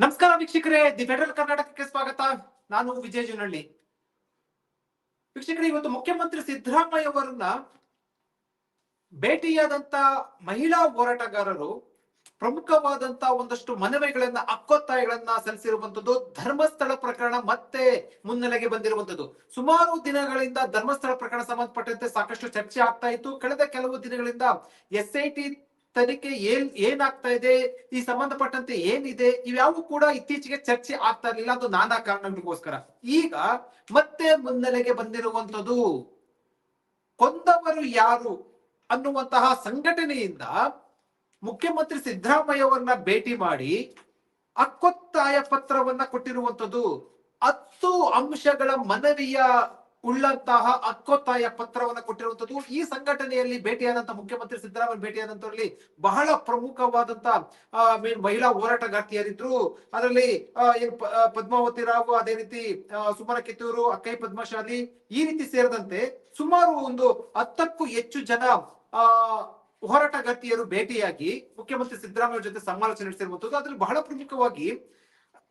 ನಮಸ್ಕಾರ ವೀಕ್ಷಕರೇ, the federal ಕರ್ನಾಟಕಕ್ಕೆ ಸ್ವಾಗತ. ನಾನು ವಿಜಯ ಜುನಳ್ಳಿ. ವೀಕ್ಷಕರೇ, ಇವತ್ತು ಮುಖ್ಯಮಂತ್ರಿ ಸಿದ್ದರಾಮಯ್ಯ ಅವರನ್ನ ಭೇಟಿಯಾದಂತ ಮಹಿಳಾ ಹೋರಾಟಗಾರರು ಪ್ರಮುಖವಾದಂತ ಒಂದಷ್ಟು ಮನವಿಗಳನ್ನ ಅಕ್ಕೊತ್ತಾಯಿಗಳನ್ನ ಸಲ್ಲಿಸಿರುವಂತದ್ದು ಧರ್ಮಸ್ಥಳ ಪ್ರಕರಣ ಮತ್ತೆ ಮುನ್ನೆಲೆಗೆ ಬಂದಿರುವಂತದ್ದು. ಸುಮಾರು ದಿನಗಳಿಂದ ಧರ್ಮಸ್ಥಳ ಪ್ರಕರಣ ಸಂಬಂಧಪಟ್ಟಂತೆ ಸಾಕಷ್ಟು ಚರ್ಚೆ ಆಗ್ತಾ ಇತ್ತು. ಕಳೆದ ಕೆಲವು ದಿನಗಳಿಂದ ಎಸ್ ಐ ಟಿ ತನಿಖೆ ಏನ್, ಏನಾಗ್ತಾ ಇದೆ, ಈ ಸಂಬಂಧಪಟ್ಟಂತೆ ಏನಿದೆ, ಇವ್ಯಾವು ಕೂಡ ಇತ್ತೀಚೆಗೆ ಚರ್ಚೆ ಆಗ್ತಾ ಇರಲಿಲ್ಲ ಅದು ನಾನಾ ಕಾರಣಗಳಿಗೋಸ್ಕರ. ಈಗ ಮತ್ತೆ ಮುನ್ನೆಲೆಗೆ ಬಂದಿರುವಂತದ್ದು ಕೊಂದವರು ಯಾರು ಅನ್ನುವಂತಹ ಸಂಘಟನೆಯಿಂದ ಮುಖ್ಯಮಂತ್ರಿ ಸಿದ್ದರಾಮಯ್ಯ ಅವರನ್ನ ಭೇಟಿ ಮಾಡಿ ಅಕ್ಕೊತ್ತಾಯ ಪತ್ರವನ್ನ ಕೊಟ್ಟಿರುವಂತದ್ದು ಹತ್ತು ಅಂಶಗಳ ಮನವಿಯ ಉಳ್ಳಂತಹ ಅಕ್ಕೊತ್ತಾಯ ಪತ್ರವನ್ನು ಕೊಟ್ಟಿರುವಂತದ್ದು ಈ ಸಂಘಟನೆಯಲ್ಲಿ ಭೇಟಿಯಾದಂತಹ ಮುಖ್ಯಮಂತ್ರಿ ಸಿದ್ದರಾಮಯ್ಯ ಭೇಟಿಯಾದಂತವರಲ್ಲಿ ಬಹಳ ಪ್ರಮುಖವಾದಂತ ಆ, ಮೇ- ಮಹಿಳಾ ಹೋರಾಟಗಾರ್ತಿಯರಿದ್ರು ಅದರಲ್ಲಿ ಪದ್ಮಾವತಿ ರಾವ್ ಅದೇ ರೀತಿ ಸುಮನ ಕಿತ್ತೂರು ಅಕ್ಕೈ ಪದ್ಮಶಾಲಿ ಈ ರೀತಿ ಸೇರಿದಂತೆ ಸುಮಾರು ಒಂದು ಹತ್ತಕ್ಕೂ ಹೆಚ್ಚು ಜನ ಆ ಹೋರಾಟಗಾರ್ತಿಯರು ಭೇಟಿಯಾಗಿ ಮುಖ್ಯಮಂತ್ರಿ ಸಿದ್ದರಾಮಯ್ಯ ಜೊತೆ ಸಮಾಲೋಚನೆ ನಡೆಸಿರುವಂತದ್ದು ಅದ್ರಲ್ಲಿ ಬಹಳ ಪ್ರಮುಖವಾಗಿ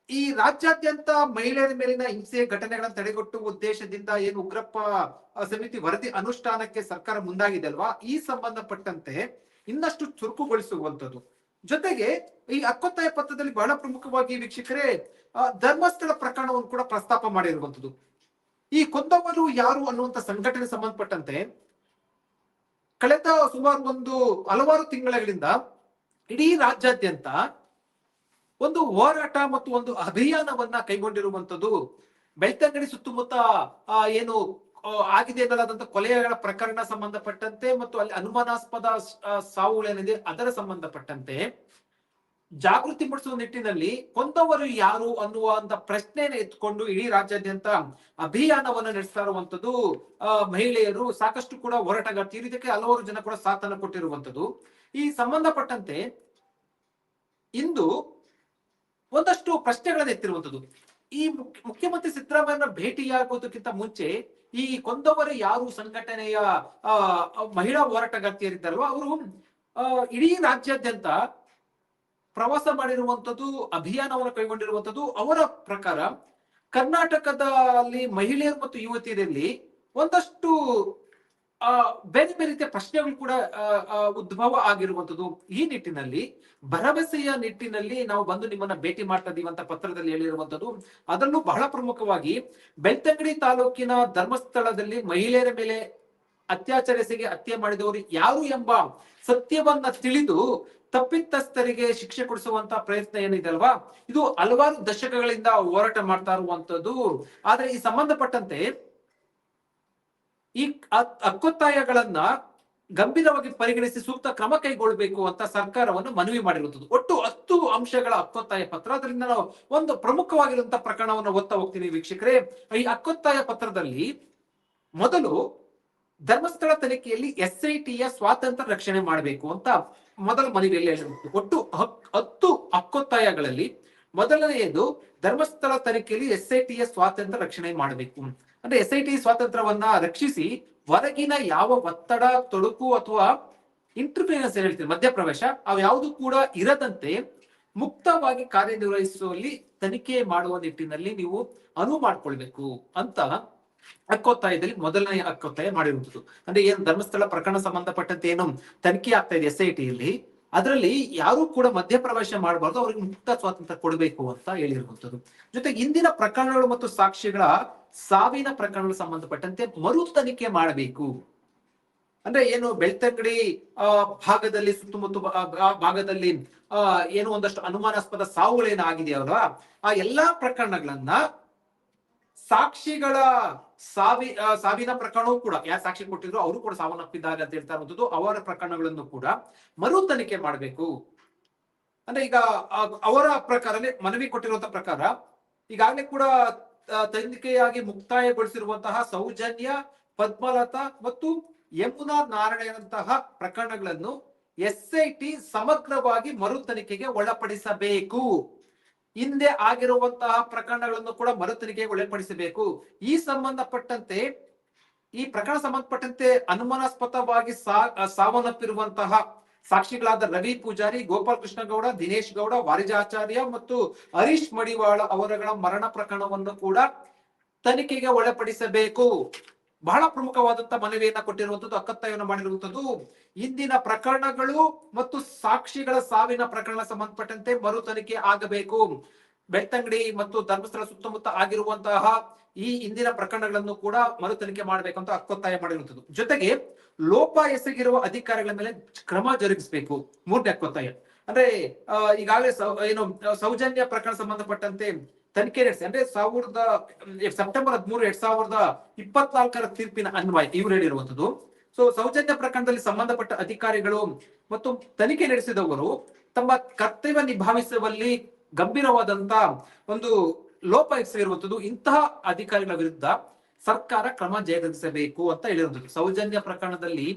ಈ ರಾಜ್ಯಾದ್ಯಂತ ಮಹಿಳೆಯರ ಮೇಲಿನ ಹಿಂಸೆ ಘಟನೆಗಳನ್ನು ತಡೆಗಟ್ಟುವ ಉದ್ದೇಶದಿಂದ ಏನು ಉಗ್ರಪ್ಪ ಸಮಿತಿ ವರದಿ ಅನುಷ್ಠಾನಕ್ಕೆ ಸರ್ಕಾರ ಮುಂದಾಗಿದೆ ಅಲ್ವಾ? ಈ ಸಂಬಂಧಪಟ್ಟಂತೆ ಇನ್ನಷ್ಟು ಚುರುಕುಗೊಳಿಸುವಂತದ್ದು ಜೊತೆಗೆ ಈ ಅಕ್ಕೊತ್ತಾಯ ಪತ್ರದಲ್ಲಿ ಬಹಳ ಪ್ರಮುಖವಾಗಿ ವೀಕ್ಷಕರೇ ಧರ್ಮಸ್ಥಳ ಪ್ರಕರಣವನ್ನು ಕೂಡ ಪ್ರಸ್ತಾಪ ಮಾಡಿರುವಂತದ್ದು ಈ ಕೊಂದವರು ಯಾರು ಅನ್ನುವಂತ ಸಂಘಟನೆ ಸಂಬಂಧಪಟ್ಟಂತೆ ಕಳೆದ ಸುಮಾರು ಒಂದು ಹಲವಾರು ತಿಂಗಳಿಂದ ಇಡೀ ರಾಜ್ಯಾದ್ಯಂತ ಒಂದು ಹೋರಾಟ ಮತ್ತು ಒಂದು ಅಭಿಯಾನವನ್ನ ಕೈಗೊಂಡಿರುವಂತದ್ದು ಬೆಳ್ತಂಗಡಿ ಸುತ್ತಮುತ್ತ ಏನು ಆಗಿದೆ ಎನ್ನಲಾದಂತ ಕೊಲೆಗಳ ಪ್ರಕರಣ ಸಂಬಂಧಪಟ್ಟಂತೆ ಮತ್ತು ಅಲ್ಲಿ ಅನುಮಾನಾಸ್ಪದ ಸಾವುಗಳೇನಿದೆ ಅದರ ಸಂಬಂಧಪಟ್ಟಂತೆ ಜಾಗೃತಿ ಮೂಡಿಸುವ ನಿಟ್ಟಿನಲ್ಲಿ ಕೊಂದವರು ಯಾರು ಅನ್ನುವಂತ ಪ್ರಶ್ನೆಯನ್ನು ಎತ್ಕೊಂಡು ಇಡೀ ರಾಜ್ಯಾದ್ಯಂತ ಅಭಿಯಾನವನ್ನು ನಡೆಸ್ತಾ ಇರುವಂತದ್ದು ಅಹ್ ಮಹಿಳೆಯರು ಸಾಕಷ್ಟು ಕೂಡ ಹೋರಾಟಗಾರ್ತಿಯರು ಇದಕ್ಕೆ ಹಲವಾರು ಜನ ಕೂಡ ಸಾಥನ ಕೊಟ್ಟಿರುವಂತದ್ದು ಈ ಸಂಬಂಧಪಟ್ಟಂತೆ ಇಂದು ಒಂದಷ್ಟು ಪ್ರಶ್ನೆಗಳನ್ನ ಎತ್ತಿರುವಂತದ್ದು. ಈ ಮುಖ್ಯ- ಮುಖ್ಯಮಂತ್ರಿ ಸಿದ್ದರಾಮಯ್ಯನ ಭೇಟಿಯಾಗೋದಕ್ಕಿಂತ ಮುಂಚೆ ಈ ಕೊಂದವರು ಯಾರು ಸಂಘಟನೆಯ ಮಹಿಳಾ ಹೋರಾಟಗಾರ್ತಿಯರಿದ್ದಾರಲ್ವ, ಅವರು ಇಡೀ ರಾಜ್ಯಾದ್ಯಂತ ಪ್ರವಾಸ ಮಾಡಿರುವಂತದ್ದು, ಅಭಿಯಾನವನ್ನು ಕೈಗೊಂಡಿರುವಂತದ್ದು ಅವರ ಪ್ರಕಾರ ಕರ್ನಾಟಕದಲ್ಲಿ ಮಹಿಳೆಯರು ಮತ್ತು ಯುವತಿಯರಲ್ಲಿ ಒಂದಷ್ಟು ಬೇರೆ ಬೇರೆ ರೀತಿಯ ಪ್ರಶ್ನೆಗಳು ಕೂಡ ಉದ್ಭವ ಆಗಿರುವಂತದ್ದು ಈ ನಿಟ್ಟಿನಲ್ಲಿ, ಭರವಸೆಯ ನಿಟ್ಟಿನಲ್ಲಿ ನಾವು ಬಂದು ನಿಮ್ಮನ್ನ ಭೇಟಿ ಮಾಡ್ತಾ ಇದೀವಿ ಅಂತ ಪತ್ರದಲ್ಲಿ ಹೇಳಿರುವಂತದ್ದು ಅದನ್ನು ಬಹಳ ಪ್ರಮುಖವಾಗಿ, ಬೆಳ್ತಂಗಡಿ ತಾಲೂಕಿನ ಧರ್ಮಸ್ಥಳದಲ್ಲಿ ಮಹಿಳೆಯರ ಮೇಲೆ ಅತ್ಯಾಚಾರ ಎಸಗಿ ಹತ್ಯೆ ಮಾಡಿದವರು ಯಾರು ಎಂಬ ಸತ್ಯವನ್ನ ತಿಳಿದು ತಪ್ಪಿತಸ್ಥರಿಗೆ ಶಿಕ್ಷೆ ಕೊಡಿಸುವಂತ ಪ್ರಯತ್ನ ಏನಿದೆ ಅಲ್ವಾ? ಇದು ಹಲವಾರು ದಶಕಗಳಿಂದ ಹೋರಾಟ ಮಾಡ್ತಾ ಇರುವಂತದ್ದು ಆದ್ರೆ ಈ ಸಂಬಂಧಪಟ್ಟಂತೆ ಈ ಅಕ್ಕೊತ್ತಾಯಗಳನ್ನ ಹಕ್ಕೊತ್ತಾಯಗಳನ್ನ ಗಂಭೀರವಾಗಿ ಪರಿಗಣಿಸಿ ಸೂಕ್ತ ಕ್ರಮ ಕೈಗೊಳ್ಳಬೇಕು ಅಂತ ಸರ್ಕಾರವನ್ನು ಮನವಿ ಮಾಡಿರುವಂತದ್ದು ಒಟ್ಟು ಹತ್ತು ಅಂಶಗಳ ಅಕ್ಕೊತ್ತಾಯ ಪತ್ರ. ಅದರಿಂದ ನಾವು ಒಂದು ಪ್ರಮುಖವಾಗಿರುವಂತಹ ಪ್ರಕರಣವನ್ನು ಓದ್ತಾ ಹೋಗ್ತೀನಿ ವೀಕ್ಷಕರೇ. ಈ ಅಕ್ಕೊತ್ತಾಯ ಪತ್ರದಲ್ಲಿ ಮೊದಲು ಧರ್ಮಸ್ಥಳ ತನಿಖೆಯಲ್ಲಿ ಎಸ್ ಐ ಟಿಯ ಸ್ವಾತಂತ್ರ್ಯ ರಕ್ಷಣೆ ಮಾಡಬೇಕು ಅಂತ ಮೊದಲ ಮನವಿಯಲ್ಲಿ ಹೇಳಿರುವುದು ಒಟ್ಟು ಹತ್ತು ಹಕ್ಕೊತ್ತಾಯಗಳಲ್ಲಿ ಮೊದಲನೆಯದು ಧರ್ಮಸ್ಥಳ ತನಿಖೆಯಲ್ಲಿ ಎಸ್ ಐ ಟಿಯ ಸ್ವಾತಂತ್ರ್ಯ ರಕ್ಷಣೆ ಮಾಡಬೇಕು. ಅಂದ್ರೆ ಎಸ್ ಐ ಟಿ ಸ್ವಾತಂತ್ರ್ಯವನ್ನ ರಕ್ಷಿಸಿ ಹೊರಗಿನ ಯಾವ ಒತ್ತಡ, ತೊಡಕು ಅಥವಾ ಇಂಟರ್ಫಿಯರೆನ್ಸ್ ಹೇಳ್ತೀನಿ ಮಧ್ಯಪ್ರವೇಶ, ಅವು ಯಾವುದು ಕೂಡ ಇರದಂತೆ ಮುಕ್ತವಾಗಿ ಕಾರ್ಯನಿರ್ವಹಿಸುವಲ್ಲಿ ತನಿಖೆ ಮಾಡುವ ನಿಟ್ಟಿನಲ್ಲಿ ನೀವು ಅನುವು ಮಾಡ್ಕೊಳ್ಬೇಕು ಅಂತ ಹಕ್ಕೊತ್ತಾಯದಲ್ಲಿ ಮೊದಲನೇ ಹಕ್ಕೊತ್ತಾಯ ಮಾಡಿರುವಂತದ್ದು ಅಂದ್ರೆ ಏನು ಧರ್ಮಸ್ಥಳ ಪ್ರಕರಣ ಸಂಬಂಧಪಟ್ಟಂತೆ ಏನು ತನಿಖೆ ಆಗ್ತಾ ಇದೆ ಎಸ್ ಐ ಟಿಯಲ್ಲಿ ಅದರಲ್ಲಿ ಯಾರು ಕೂಡ ಮಧ್ಯಪ್ರವೇಶ ಮಾಡಬಾರ್ದು, ಅವರಿಗೆ ಮುಕ್ತ ಸ್ವಾತಂತ್ರ್ಯ ಕೊಡಬೇಕು ಅಂತ ಹೇಳಿರುವಂತದ್ದು ಜೊತೆಗೆ ಇಂದಿನ ಪ್ರಕರಣಗಳು ಮತ್ತು ಸಾಕ್ಷಿಗಳ ಸಾವಿನ ಪ್ರಕರಣಗಳು ಸಂಬಂಧಪಟ್ಟಂತೆ ಮರು ತನಿಖೆ ಮಾಡಬೇಕು. ಅಂದ್ರೆ ಏನು ಬೆಳ್ತಂಗಡಿ, ಆ, ಭಾಗದಲ್ಲಿ ಸುತ್ತಮುತ್ತ ಭಾಗದಲ್ಲಿ, ಆ, ಏನು ಒಂದಷ್ಟು ಅನುಮಾನಾಸ್ಪದ ಸಾವುಗಳೇನಾಗಿದೆಯಲ್ವಾ? ಆ ಎಲ್ಲಾ ಪ್ರಕರಣಗಳನ್ನ ಸಾಕ್ಷಿಗಳ ಸಾವಿ ಸಾವಿನ ಪ್ರಕರಣವೂ ಕೂಡ, ಯಾರು ಸಾಕ್ಷಿ ಕೊಟ್ಟಿದ್ರು ಅವರು ಕೂಡ ಸಾವನ್ನಪ್ಪಿದ್ದಾರೆ ಅಂತ ಹೇಳ್ತಾ ಇರುವಂತದ್ದು ಅವರ ಪ್ರಕರಣಗಳನ್ನು ಕೂಡ ಮರು ತನಿಖೆ ಮಾಡಬೇಕು. ಅಂದ್ರೆ ಈಗ ಅವರ ಪ್ರಕಾರನೇ, ಮನವಿ ಕೊಟ್ಟಿರುವಂತ ಪ್ರಕಾರ, ಈಗಾಗಲೇ ಕೂಡ ತನಿಖೆಯಾಗಿ ಮುಕ್ತಾಯಗೊಳಿಸಿರುವಂತಹ ಸೌಜನ್ಯ, ಪದ್ಮಲತಾ ಮತ್ತು ಯಮುನಾ ನಾರಾಯಣಂತಹ ಪ್ರಕರಣಗಳನ್ನು ಎಸ್ ಐ ಟಿ ಸಮಗ್ರವಾಗಿ ಮರು ತನಿಖೆಗೆ ಒಳಪಡಿಸಬೇಕು. ಹಿಂದೆ ಆಗಿರುವಂತಹ ಪ್ರಕರಣಗಳನ್ನು ಕೂಡ ಮರು ತನಿಖೆಗೆ ಒಳಪಡಿಸಬೇಕು. ಈ ಸಂಬಂಧಪಟ್ಟಂತೆ, ಈ ಪ್ರಕರಣ ಸಂಬಂಧಪಟ್ಟಂತೆ ಅನುಮಾನಾಸ್ಪದವಾಗಿ ಸಾವನ್ನಪ್ಪಿರುವಂತಹ ಸಾಕ್ಷಿಗಳಾದ ರವಿ ಪೂಜಾರಿ, ಗೋಪಾಲ್ ಕೃಷ್ಣ ಗೌಡ ದಿನೇಶ್ ಗೌಡ, ವಾರಿಜಾಚಾರ್ಯ ಮತ್ತು ಹರೀಶ್ ಮಡಿವಾಳ ಅವರುಗಳ ಮರಣ ಪ್ರಕರಣವನ್ನು ಕೂಡ ತನಿಖೆಗೆ ಒಳಪಡಿಸಬೇಕು. ಬಹಳ ಪ್ರಮುಖವಾದಂತ ಮನವಿಯನ್ನ ಕೊಟ್ಟಿರುವಂತದ್ದು ಅಕ್ಕತ್ತಾಯವನ್ನು ಮಾಡಿರುವಂತದ್ದು ಇಂದಿನ ಪ್ರಕರಣಗಳು ಮತ್ತು ಸಾಕ್ಷಿಗಳ ಸಾವಿನ ಪ್ರಕರಣ ಸಂಬಂಧಪಟ್ಟಂತೆ ಮರು ತನಿಖೆ ಆಗಬೇಕು. ಬೆಳ್ತಂಗಡಿ ಮತ್ತು ಧರ್ಮಸ್ಥಳ ಸುತ್ತಮುತ್ತ ಆಗಿರುವಂತಹ ಈ ಇಂದಿನ ಪ್ರಕರಣಗಳನ್ನು ಕೂಡ ಮರು ತನಿಖೆ ಮಾಡಬೇಕಂತ ಅಕ್ಕೊತ್ತಾಯ ಮಾಡಿರುವಂತದ್ದು ಜೊತೆಗೆ ಲೋಪ ಎಸಗಿರುವ ಅಧಿಕಾರಿಗಳ ಮೇಲೆ ಕ್ರಮ ಜರುಗಿಸಬೇಕು. ಮೂರನೇ ಅಕ್ಕೊತ್ತಾಯ ಅಂದ್ರೆ ಈಗಾಗಲೇ ಏನು, ಸೌಜನ್ಯ ಪ್ರಕರಣ ಸಂಬಂಧಪಟ್ಟಂತೆ ತನಿಖೆ ನಡೆಸಿ, ಅಂದ್ರೆ ಸಾವಿರದ ಸೆಪ್ಟೆಂಬರ್ ಹದಿಮೂರು, ಎರಡ್ ಸಾವಿರದ ಇಪ್ಪತ್ನಾಲ್ಕರ ತೀರ್ಪಿನ ಅನ್ವಯ, ಇವ್ರು ಹೇಳಿರುವಂತದ್ದು ಸೊ ಸೌಜನ್ಯ ಪ್ರಕರಣದಲ್ಲಿ ಸಂಬಂಧಪಟ್ಟ ಅಧಿಕಾರಿಗಳು ಮತ್ತು ತನಿಖೆ ನಡೆಸಿದವರು ತಮ್ಮ ಕರ್ತವ್ಯ ನಿಭಾವಿಸುವಲ್ಲಿ ಗಂಭೀರವಾದಂತ ಒಂದು ಲೋಪ ಎಸಗಿರುವಂತದ್ದು ಇಂತಹ ಅಧಿಕಾರಿಗಳ ವಿರುದ್ಧ ಸರ್ಕಾರ ಕ್ರಮ ಜರುಗಿಸಬೇಕು ಅಂತ ಹೇಳಿರುವಂತದ್ದು ಸೌಜನ್ಯ ಪ್ರಕರಣದಲ್ಲಿ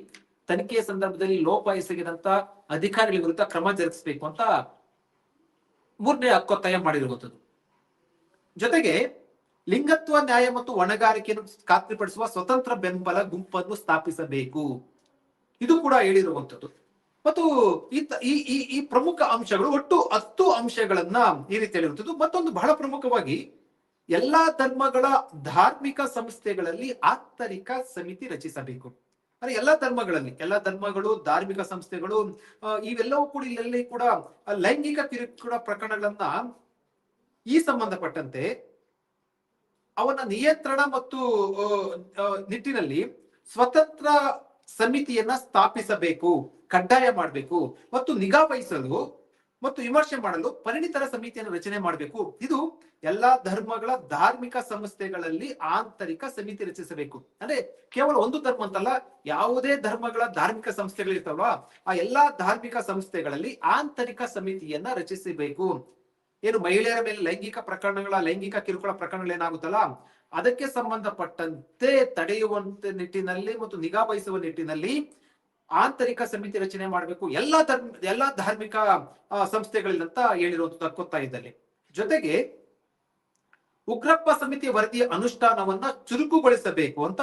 ತನಿಖೆಯ ಸಂದರ್ಭದಲ್ಲಿ ಲೋಪ ಎಸಗಿದಂತ ಅಧಿಕಾರಿಗಳ ವಿರುದ್ಧ ಕ್ರಮ ಜರುಗಿಸಬೇಕು ಅಂತ ಮೂರನೇ ಹಕ್ಕೊತ್ತಾಯ ಮಾಡಿರುವಂತದ್ದು ಜೊತೆಗೆ ಲಿಂಗತ್ವ, ನ್ಯಾಯ ಮತ್ತು ಹೊಣೆಗಾರಿಕೆಯನ್ನು ಖಾತ್ರಿಪಡಿಸುವ ಸ್ವತಂತ್ರ ಬೆಂಬಲ ಗುಂಪನ್ನು ಸ್ಥಾಪಿಸಬೇಕು. ಇದು ಕೂಡ ಹೇಳಿರುವಂಥದ್ದು. ಮತ್ತು ಈ ಈ ಪ್ರಮುಖ ಅಂಶಗಳು ಒಟ್ಟು ಹತ್ತು ಅಂಶಗಳನ್ನ ಈ ರೀತಿ ಹೇಳಿರುವಂಥದ್ದು. ಮತ್ತೊಂದು ಬಹಳ ಪ್ರಮುಖವಾಗಿ ಎಲ್ಲಾ ಧರ್ಮಗಳ ಧಾರ್ಮಿಕ ಸಂಸ್ಥೆಗಳಲ್ಲಿ ಆಂತರಿಕ ಸಮಿತಿ ರಚಿಸಬೇಕು. ಅಂದ್ರೆ ಎಲ್ಲಾ ಧರ್ಮಗಳಲ್ಲಿ, ಎಲ್ಲಾ ಧರ್ಮಗಳು, ಧಾರ್ಮಿಕ ಸಂಸ್ಥೆಗಳು ಇವೆಲ್ಲವೂ ಕೂಡ ಇಲ್ಲೆಲ್ಲಿ ಕೂಡ ಲೈಂಗಿಕ ಕಿರುಕುಳ ಪ್ರಕರಣಗಳನ್ನ ಈ ಸಂಬಂಧಪಟ್ಟಂತೆ ಅವನ ನಿಯಂತ್ರಣ ಮತ್ತು ನಿಟ್ಟಿನಲ್ಲಿ ಸ್ವತಂತ್ರ ಸಮಿತಿಯನ್ನ ಸ್ಥಾಪಿಸಬೇಕು, ಕಡ್ಡಾಯ ಮಾಡಬೇಕು ಮತ್ತು ನಿಗಾ ವಹಿಸಲು ಮತ್ತು ವಿಮರ್ಶೆ ಮಾಡಲು ಪರಿಣಿತರ ಸಮಿತಿಯನ್ನು ರಚನೆ ಮಾಡಬೇಕು. ಇದು ಎಲ್ಲಾ ಧರ್ಮಗಳ ಧಾರ್ಮಿಕ ಸಂಸ್ಥೆಗಳಲ್ಲಿ ಆಂತರಿಕ ಸಮಿತಿ ರಚಿಸಬೇಕು. ಅಂದ್ರೆ ಕೇವಲ ಒಂದು ಧರ್ಮ ಅಂತಲ್ಲ, ಯಾವುದೇ ಧರ್ಮಗಳ ಧಾರ್ಮಿಕ ಸಂಸ್ಥೆಗಳಿರ್ತಾವಲ್ವಾ, ಆ ಎಲ್ಲಾ ಧಾರ್ಮಿಕ ಸಂಸ್ಥೆಗಳಲ್ಲಿ ಆಂತರಿಕ ಸಮಿತಿಯನ್ನ ರಚಿಸಬೇಕು. ಏನು ಮಹಿಳೆಯರ ಮೇಲೆ ಲೈಂಗಿಕ ಪ್ರಕರಣಗಳ, ಲೈಂಗಿಕ ಕಿರುಕುಳ ಪ್ರಕರಣಗಳು ಏನಾಗುತ್ತಲ್ಲ? ಅದಕ್ಕೆ ಸಂಬಂಧಪಟ್ಟಂತೆ ತಡೆಯುವಂತ ನಿಟ್ಟಿನಲ್ಲಿ ಮತ್ತು ನಿಗಾ ವಹಿಸುವ ನಿಟ್ಟಿನಲ್ಲಿ ಆಂತರಿಕ ಸಮಿತಿ ರಚನೆ ಮಾಡಬೇಕು. ಎಲ್ಲಾ ಧರ್ಮ, ಎಲ್ಲಾ ಧಾರ್ಮಿಕ ಸಂಸ್ಥೆಗಳಿಂದಂತ ಹೇಳಿರುವಂತ ತಕ್ಕೊತ್ತಾ ಇದ್ದಲ್ಲಿ. ಜೊತೆಗೆ ಉಗ್ರಪ್ಪ ಸಮಿತಿ ವರದಿಯ ಅನುಷ್ಠಾನವನ್ನ ಚುರುಕುಗೊಳಿಸಬೇಕು ಅಂತ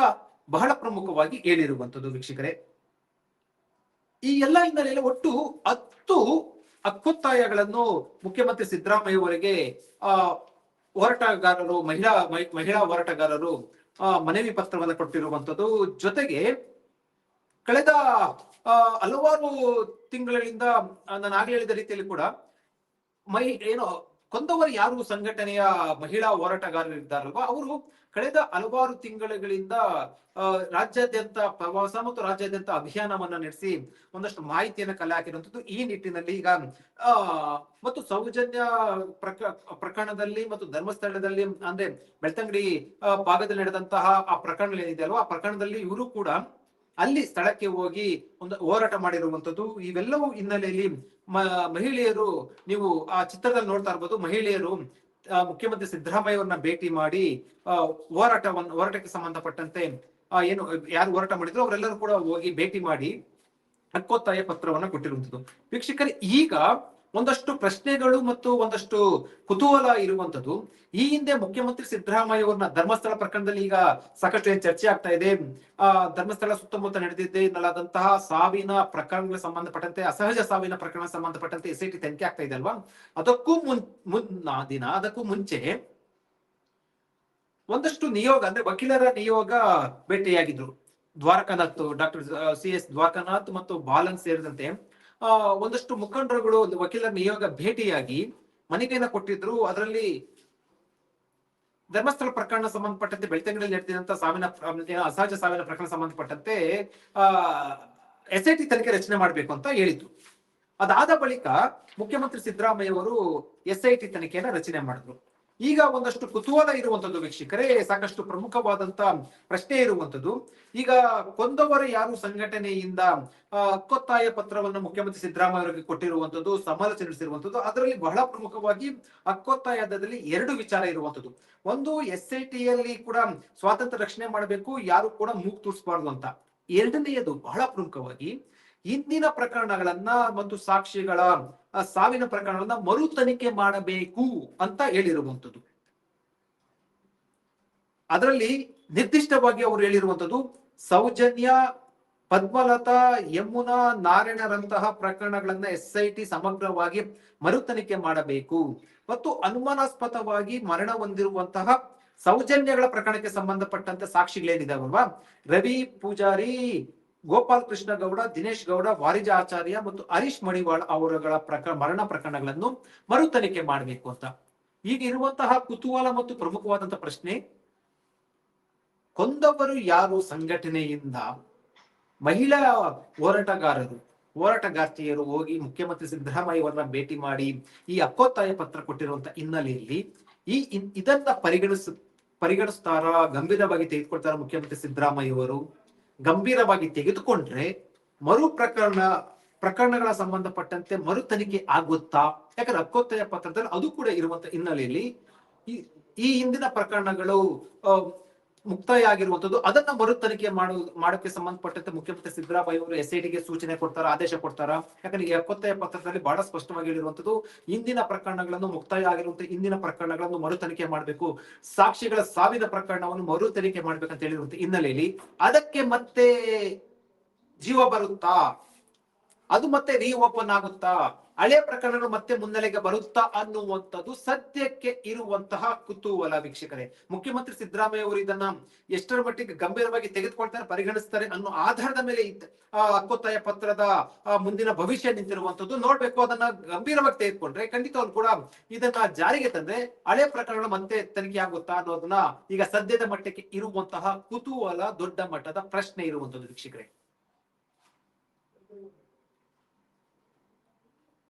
ಬಹಳ ಪ್ರಮುಖವಾಗಿ ಹೇಳಿರುವಂತದ್ದು ವೀಕ್ಷಕರೇ. ಈ ಎಲ್ಲ ಹಿನ್ನೆಲೆಯಲ್ಲಿ ಒಟ್ಟು ಹತ್ತು ಹಕ್ಕೊತ್ತಾಯಗಳನ್ನು ಮುಖ್ಯಮಂತ್ರಿ ಸಿದ್ದರಾಮಯ್ಯ ಅವರಿಗೆ, ಆ, ಹೋರಾಟಗಾರರು, ಮಹಿಳಾ ಮಹಿಳಾ ಹೋರಾಟಗಾರರು ಮನವಿ ಪತ್ರವನ್ನು ಕೊಟ್ಟಿರುವಂತದ್ದು ಜೊತೆಗೆ ಕಳೆದ ಹಲವಾರು ತಿಂಗಳಿಂದ ನಾನು ಆಗ್ಲೇ ಹೇಳಿದ ರೀತಿಯಲ್ಲಿ ಕೂಡ ಮೈ ಏನು, ಕೊಂದವರು ಯಾರು ಸಂಘಟನೆಯ ಮಹಿಳಾ ಹೋರಾಟಗಾರರಿದ್ದಾರಲ್ವ, ಅವರು ಕಳೆದ ಹಲವಾರು ತಿಂಗಳುಗಳಿಂದ ರಾಜ್ಯಾದ್ಯಂತ ಪ್ರವಾಸ ಮತ್ತು ರಾಜ್ಯಾದ್ಯಂತ ಅಭಿಯಾನವನ್ನ ನಡೆಸಿ ಒಂದಷ್ಟು ಮಾಹಿತಿಯನ್ನು ಕಲೆ ಹಾಕಿರುವಂತದ್ದು ಈ ನಿಟ್ಟಿನಲ್ಲಿ ಈಗ ಮತ್ತು ಸೌಜನ್ಯ ಪ್ರಕ, ಪ್ರಕರಣದಲ್ಲಿ ಮತ್ತು ಧರ್ಮಸ್ಥಳದಲ್ಲಿ ಅಂದ್ರೆ ಬೆಳ್ತಂಗಡಿ ಭಾಗದಲ್ಲಿ ನಡೆದಂತಹ ಆ ಪ್ರಕರಣ ಏನಿದೆ ಅಲ್ವಾ, ಆ ಪ್ರಕರಣದಲ್ಲಿ ಇವರು ಕೂಡ ಅಲ್ಲಿ ಸ್ಥಳಕ್ಕೆ ಹೋಗಿ ಒಂದು ಹೋರಾಟ ಮಾಡಿರುವಂತದ್ದು. ಇವೆಲ್ಲವೂ ಹಿನ್ನೆಲೆಯಲ್ಲಿ ಮಹಿಳೆಯರು ನೀವು ಆ ಚಿತ್ರದಲ್ಲಿ ನೋಡ್ತಾ ಇರ್ಬೋದು, ಮಹಿಳೆಯರು ಮುಖ್ಯಮಂತ್ರಿ ಸಿದ್ದರಾಮಯ್ಯ ಭೇಟಿ ಮಾಡಿ ಹೋರಾಟವನ್ನು ಹೋರಾಟಕ್ಕೆ ಸಂಬಂಧಪಟ್ಟಂತೆ ಏನು, ಯಾರು ಹೋರಾಟ ಮಾಡಿದ್ರು ಅವರೆಲ್ಲರೂ ಕೂಡ ಹೋಗಿ ಭೇಟಿ ಮಾಡಿ, ಹಕ್ಕೊತ್ತಾಯ ಪತ್ರವನ್ನ ಕೊಟ್ಟಿರುವಂತದ್ದು. ವೀಕ್ಷಕರೇ, ಈಗ ಒಂದಷ್ಟು ಪ್ರಶ್ನೆಗಳು ಮತ್ತು ಒಂದಷ್ಟು ಕುತೂಹಲ ಇರುವಂತದ್ದು ಈ ಹಿಂದೆ ಮುಖ್ಯಮಂತ್ರಿ ಸಿದ್ದರಾಮಯ್ಯ ಅವ್ರನ್ನ ಧರ್ಮಸ್ಥಳ ಪ್ರಕರಣದಲ್ಲಿ ಈಗ ಸಾಕಷ್ಟು ಚರ್ಚೆ ಆಗ್ತಾ ಇದೆ. ಆ, ಧರ್ಮಸ್ಥಳ ಸುತ್ತಮುತ್ತ ನಡೆದಿದ್ದೆ ಎನ್ನಲಾದಂತಹ ಸಾವಿನ ಪ್ರಕರಣಗಳ ಸಂಬಂಧಪಟ್ಟಂತೆ, ಅಸಹಜ ಸಾವಿನ ಪ್ರಕರಣ ಸಂಬಂಧಪಟ್ಟಂತೆ ಎಸ್ ಐ ಟಿ ತನಿಖೆ ಆಗ್ತಾ ಇದೆ ಅಲ್ವಾ? ಅದಕ್ಕೂ ಮುನ್ ಮುನ್ನ ದಿನ, ಅದಕ್ಕೂ ಮುಂಚೆ ಒಂದಷ್ಟು ನಿಯೋಗ, ಅಂದ್ರೆ ವಕೀಲರ ನಿಯೋಗ ಭೇಟಿಯಾಗಿದ್ರು. Dwarakanath, doctor C S Dwarakanath ಮತ್ತು ಬಾಲನ್ ಸೇರಿದಂತೆ. ಒಂದಷ್ಟು ಮುಖಂಡರುಗಳು, ಒಂದು ವಕೀಲರ ನಿಯೋಗ ಭೇಟಿಯಾಗಿ ಮನವಿಯನ್ನ ಕೊಟ್ಟಿದ್ರು. ಅದರಲ್ಲಿ ಧರ್ಮಸ್ಥಳ ಪ್ರಕರಣ ಸಂಬಂಧಪಟ್ಟಂತೆ ಬೆಳ್ತಂಗಡಿಯಲ್ಲಿ ನಡೆದಿದಂತ ಸಾವಿನ ಅಸಹಜ ಸಾವಿನ ಪ್ರಕರಣ ಸಂಬಂಧಪಟ್ಟಂತೆ, ಆ ಎಸ್ ಐ ತನಿಖೆ ರಚನೆ ಮಾಡಬೇಕು ಅಂತ ಹೇಳಿದ್ರು. ಅದಾದ ಬಳಿಕ ಮುಖ್ಯಮಂತ್ರಿ ಸಿದ್ದರಾಮಯ್ಯ ಅವರು ಎಸ್ ಐ ಟಿ ತನಿಖೆಯನ್ನ ರಚನೆ ಮಾಡಿದ್ರು. ಈಗ ಒಂದಷ್ಟು ಕುತೂಹಲ ಇರುವಂತದ್ದು ವೀಕ್ಷಕರೇ, ಸಾಕಷ್ಟು ಪ್ರಮುಖವಾದಂತ ಪ್ರಶ್ನೆ ಇರುವಂತದ್ದು. ಈಗ ಕೊಂದವರು ಯಾರು ಸಂಘಟನೆಯಿಂದ ಹಕ್ಕೊತ್ತಾಯ ಪತ್ರವನ್ನು ಮುಖ್ಯಮಂತ್ರಿ ಸಿದ್ದರಾಮಯ್ಯ ಅವರಿಗೆ ಕೊಟ್ಟಿರುವಂತದ್ದು ಸಮಾಲೋಚನೆ ನಡೆಸಿರುವಂತದ್ದು ಅದರಲ್ಲಿ ಬಹಳ ಪ್ರಮುಖವಾಗಿ ಹಕ್ಕೊತ್ತಾಯದಲ್ಲಿ ಎರಡು ವಿಚಾರ ಇರುವಂತದ್ದು. ಒಂದು, ಎಸ್ ಐ ಕೂಡ ಸ್ವಾತಂತ್ರ್ಯ ರಕ್ಷಣೆ ಮಾಡಬೇಕು, ಯಾರು ಕೂಡ ಮೂಗ್ ತೂರಿಸಬಾರ್ದು ಅಂತ. ಎರಡನೆಯದು ಬಹಳ ಪ್ರಮುಖವಾಗಿ ಹಿಂದಿನ ಪ್ರಕರಣಗಳನ್ನ ಮತ್ತು ಸಾಕ್ಷಿಗಳ ಸಾವಿನ ಪ್ರಕರಣಗಳನ್ನ ಮರು ತನಿಖೆ ಮಾಡಬೇಕು ಅಂತ ಹೇಳಿರುವಂಥದ್ದು. ಅದರಲ್ಲಿ ನಿರ್ದಿಷ್ಟವಾಗಿ ಅವರು ಹೇಳಿರುವಂಥದ್ದು, ಸೌಜನ್ಯ, ಪದ್ಮಲತಾ, ಯಮುನಾ, ನಾರಾಯಣರಂತಹ ಪ್ರಕರಣಗಳನ್ನ ಎಸ್ ಐ ಟಿ ಸಮಗ್ರವಾಗಿ ಮರುತನಿಕೆ ಮಾಡಬೇಕು. ಮತ್ತು ಅನುಮಾನಾಸ್ಪದವಾಗಿ ಮರಣ ಹೊಂದಿರುವಂತಹ ಸೌಜನ್ಯಗಳ ಪ್ರಕರಣಕ್ಕೆ ಸಂಬಂಧಪಟ್ಟಂತೆ ಸಾಕ್ಷಿಗಳೇನಿದಾವಲ್ವಾ? ರವಿ ಪೂಜಾರಿ ಗೋಪಾಲ್ ಕೃಷ್ಣ ಗೌಡ, ದಿನೇಶ್ ಗೌಡ, ವಾರಿಜ ಆಚಾರ್ಯ ಮತ್ತು ಹರೀಶ್ ಮಣಿವಾಳ್ ಅವರುಗಳ ಪ್ರಕರಣ ಮರಣ ಪ್ರಕರಣಗಳನ್ನು ಮರು ತನಿಖೆ ಮಾಡಬೇಕು ಅಂತ. ಈಗ ಇರುವಂತಹ ಕುತೂಹಲ ಮತ್ತು ಪ್ರಮುಖವಾದಂತಹ ಪ್ರಶ್ನೆ, ಕೊಂದವರು ಯಾರು ಸಂಘಟನೆಯಿಂದ ಮಹಿಳಾ ಹೋರಾಟಗಾರರು, ಹೋರಾಟಗಾರ್ತಿಯರು ಹೋಗಿ ಮುಖ್ಯಮಂತ್ರಿ ಸಿದ್ದರಾಮಯ್ಯ ಅವರನ್ನ ಭೇಟಿ ಮಾಡಿ ಈ ಅಕ್ಕೋತ್ತಾಯ ಪತ್ರ ಕೊಟ್ಟಿರುವಂತ ಹಿನ್ನೆಲೆಯಲ್ಲಿ ಈ ಇದನ್ನ ಪರಿಗಣಿಸ, ಪರಿಗಣಿಸ್ತಾರ, ಗಂಭೀರವಾಗಿ ತೆಗೆದುಕೊಳ್ತಾರ ಮುಖ್ಯಮಂತ್ರಿ ಸಿದ್ದರಾಮಯ್ಯ ಅವರು ಗಂಭೀರವಾಗಿ ತೆಗೆದುಕೊಂಡ್ರೆ ಮರು ಪ್ರಕರಣ ಪ್ರಕರಣಗಳ ಸಂಬಂಧಪಟ್ಟಂತೆ ಮರು ತನಿಖೆ ಆಗುತ್ತಾ? ಯಾಕಂದ್ರೆ ಹಕ್ಕೊತ್ತಾಯ ಪತ್ರದಲ್ಲಿ ಅದು ಕೂಡ ಇರುವಂತ ಹಿನ್ನೆಲೆಯಲ್ಲಿ ಈ ಈ ಹಿಂದಿನ ಪ್ರಕರಣಗಳು ಮುಕ್ತಾಯ ಆಗಿರುವಂತದ್ದು ಅದನ್ನ ಮರು ತನಿಖೆ ಮಾಡು, ಮಾಡೋಕೆ ಸಂಬಂಧಪಟ್ಟಂತೆ ಮುಖ್ಯಮಂತ್ರಿ ಸಿದ್ದರಾಮಯ್ಯ ಅವರು ಎಸ್ಗೆ ಸೂಚನೆ ಕೊಡ್ತಾರ, ಆದೇಶ ಕೊಡ್ತಾರ? ಯಾಕಂದ್ರೆ ಹಕ್ಕೊತ್ತಾಯ ಪತ್ರದಲ್ಲಿ ಬಹಳ ಸ್ಪಷ್ಟವಾಗಿ ಹೇಳಿರುವಂತದ್ದು ಇಂದಿನ ಪ್ರಕರಣಗಳನ್ನು ಮುಕ್ತಾಯ ಆಗಿರುವಂತಹ ಇಂದಿನ ಪ್ರಕರಣಗಳನ್ನು ಮರು ತನಿಖೆ ಮಾಡಬೇಕು. ಸಾಕ್ಷಿಗಳ ಸಾವಿನ ಪ್ರಕರಣವನ್ನು ಮರು ತನಿಖೆ ಮಾಡ್ಬೇಕಂತ ಹೇಳಿರುವಂತ ಹಿನ್ನೆಲೆಯಲ್ಲಿ. ಅದಕ್ಕೆ ಮತ್ತೆ ಜೀವ ಬರುತ್ತಾ? ಅದು ಮತ್ತೆ ರೀಓಪನ್ ಆಗುತ್ತಾ? ಹಳೆ ಪ್ರಕರಣಗಳು ಮತ್ತೆ ಮುನ್ನೆಲೆಗೆ ಬರುತ್ತಾ ಅನ್ನುವಂಥದ್ದು ಸದ್ಯಕ್ಕೆ ಇರುವಂತಹ ಕುತೂಹಲ ವೀಕ್ಷಕರೇ. ಮುಖ್ಯಮಂತ್ರಿ ಸಿದ್ದರಾಮಯ್ಯ ಅವರು ಇದನ್ನ ಎಷ್ಟರ ಮಟ್ಟಿಗೆ ಗಂಭೀರವಾಗಿ ತೆಗೆದುಕೊಳ್ತಾರೆ, ಪರಿಗಣಿಸ್ತಾರೆ ಅನ್ನೋ ಆಧಾರದ ಮೇಲೆ ಆ ಹಕ್ಕೊತ್ತಾಯ ಪತ್ರದ ಮುಂದಿನ ಭವಿಷ್ಯ ನಿಂತಿರುವಂತದ್ದು ನೋಡ್ಬೇಕು, ಅದನ್ನ ಗಂಭೀರವಾಗಿ ತೆಗೆದುಕೊಂಡ್ರೆ ಖಂಡಿತ ಅವ್ರು ಕೂಡ ಇದನ್ನ ಜಾರಿಗೆ ತಂದ್ರೆ ಹಳೆ ಪ್ರಕರಣಗಳು ಮತ್ತೆ ತನಿಖೆ ಆಗುತ್ತಾ ಅನ್ನೋದನ್ನ ಈಗ ಸದ್ಯದ ಮಟ್ಟಕ್ಕೆ ಇರುವಂತಹ ಕುತೂಹಲ ದೊಡ್ಡ ಮಟ್ಟದ ಪ್ರಶ್ನೆ ಇರುವಂತದ್ದು ವೀಕ್ಷಕರೇ.